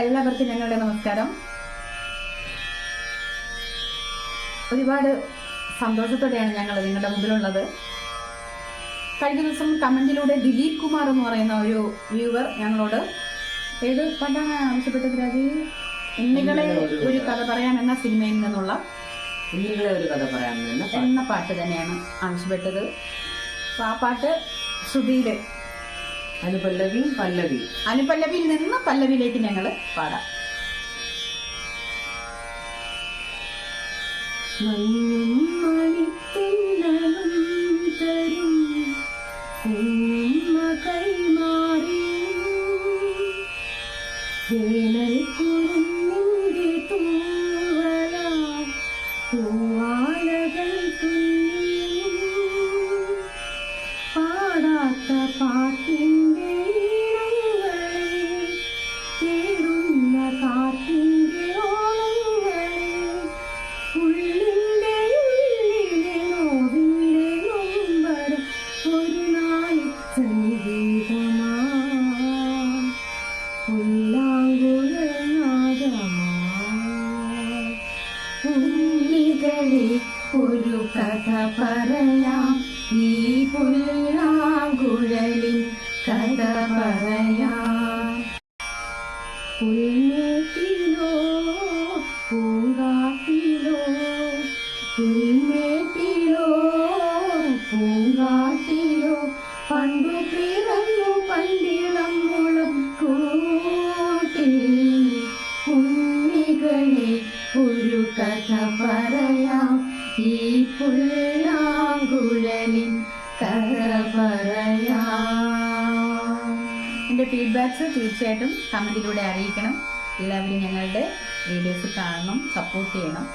എല്ലാവർക്കും ഞങ്ങളുടെ നമസ്കാരം. ഒരുപാട് സന്തോഷത്തോടെയാണ് ഞങ്ങൾ നിങ്ങളുടെ മുമ്പിലുള്ളത്. കഴിഞ്ഞ ദിവസം കമന്റിലൂടെ ദിലീപ് കുമാർ എന്ന് പറയുന്ന ഒരു വ്യൂവർ ഞങ്ങളോട് ഏത് പാട്ടാണ് ആവശ്യപ്പെട്ടത് രാജി? ഉണ്ണികളെ ഒരു കഥ പറയാം എന്ന സിനിമയിൽ നിന്നുള്ള ഉണ്ണികളെ ഒരു കഥ പറയാൻ എന്ന പാട്ട് തന്നെയാണ് ആവശ്യപ്പെട്ടത്. അപ്പോൾ ആ പാട്ട് ശ്രുതിയിൽ അനുപല്ലവി പല്ലവി. അനുപല്ലവിയിൽ നിന്ന് പല്ലവിയിലേക്ക് ഞങ്ങൾ പാടാം. മണിത്തിന്നലും തരും ഉമ്മ കൈമാറി വേനൽ കുരുന്നിന്റെ തൂവല തൂവാലകൾ തുന്നി പാടാത്ത പാട്ടിന്റെ ഉള്ളികളെ ഒരു കഥ പറയാം. ഈ പുല്ലാങ്കുഴലിൻ കഥ പറയാം. പുൽമേട്ടിലോ പൂങ്കാട്ടിലോ പുൽമേട്ടിലോ പുല്ലാങ്കുഴലിൻ കഥ എന്റെ ഫീഡ്ബാക്ക്സ് തീർച്ചയായിട്ടും കമന്റിലൂടെ അറിയിക്കണം. എല്ലാവരും ഞങ്ങളുടെ വീഡിയോസ് കാണണം സപ്പോർട്ട് ചെയ്യണം.